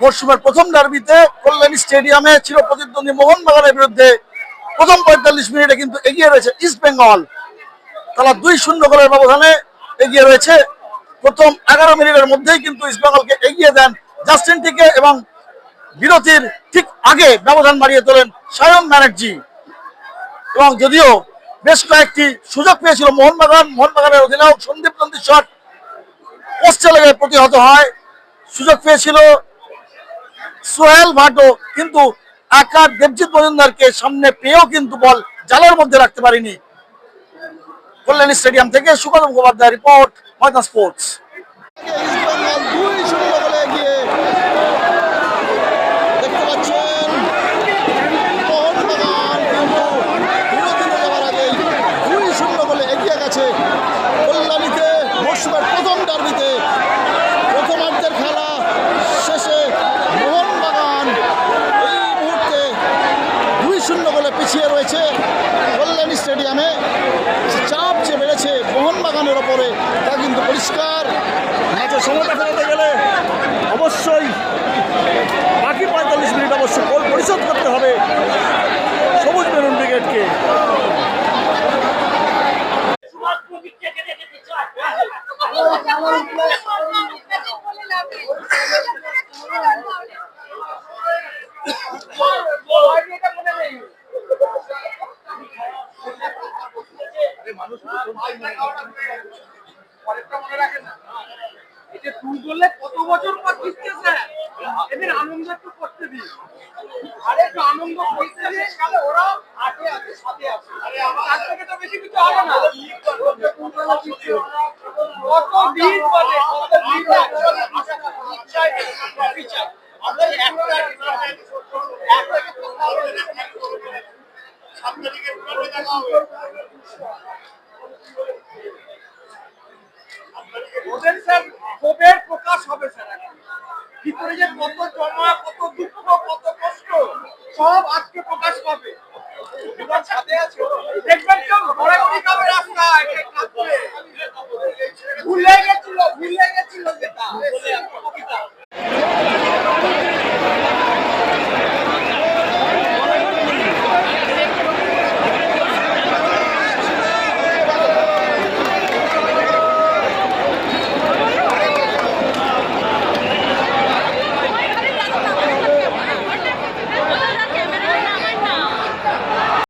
মরশুমের প্রথম ডার্বিতে কল্যাণী স্টেডিয়ামে ছিল প্রতিদ্বন্দ্বী মোহনবাগানের বিরুদ্ধে প্রথম পঁয়তাল্লিশ মিনিটে কিন্তু এগিয়ে রয়েছে ইস্ট বেঙ্গল। তারা দুই শূন্য গোলের ব্যবধানে এগিয়ে রয়েছে। প্রথম এগারো মিনিটের মধ্যেই কিন্তু ইস্ট বেঙ্গলকে এগিয়ে দেন জাস্টিন টিকে এবং বিরতির ঠিক আগে ব্যবধান বাড়িয়ে তোলেন সায়ন ব্যানার্জি। এবং যদিও বেশ কয়েকটি সুযোগ পেয়েছিল মোহনবাগান, মোহনবাগানের অধিনায়ক সন্দীপ নন্দী শট পোস্টে লেগে প্রতিহত হয়। সুযোগ পেয়েছিল সোহেল ভাটও কিন্তু আকার দেবজিৎ মজুমদারকে সামনে পেয়েও কিন্তু বল জালের মধ্যে রাখতে পারিনি। কল্যাণী স্টেডিয়াম থেকে সুগত মুখোপাধ্যায় রিপোর্ট, ময়দান স্পোর্টস ইস্টবেঙ্গল দুই শূন্য বলে এগিয়ে দেখতে পাচ্ছেন মোহনবাগান কিন্তু বিরতিতে যাওয়ার আগেই দুই শূন্য বলে এগিয়ে গেছে কল্যাণীতে মরশুমের প্রথম ডার্বিতে প্রথমার্ধের খেলা শেষে মোহনবাগান এই মুহূর্তে দুই শূন্য বলে পিছিয়ে রয়েছে কল্যাণী স্টেডিয়ামে। চাপ যে বেড়েছে মোহনবাগানের ওপরে, তা কিন্তু পরিষ্কার। ম্যাচের সময়টা ফেরাতে গেলে অবশ্যই বাকি পঁয়তাল্লিশ মিনিট অবশ্যই গোল পরিশোধ করতে হবে সবুজ মেরুন ব্রিগেডকে। এটা তুই বললে কত বছর পর জিততেছে? এদের আনন্দ একটু করতে দিই আরে একটু আনন্দ করতে দিই তাহলে ওরা আগে আছে, সাথে আছে। আরে আমার থেকে ওদের স্যার ক্ষোভের প্রকাশ হবে স্যার এখন। ভিতরে যে কত জমা, কত দুঃখ, কত কষ্ট, সব আজকে প্রকাশ পাবে। দেখবেন কেউ ঘোরাঘুরি খাবে রাস্তায়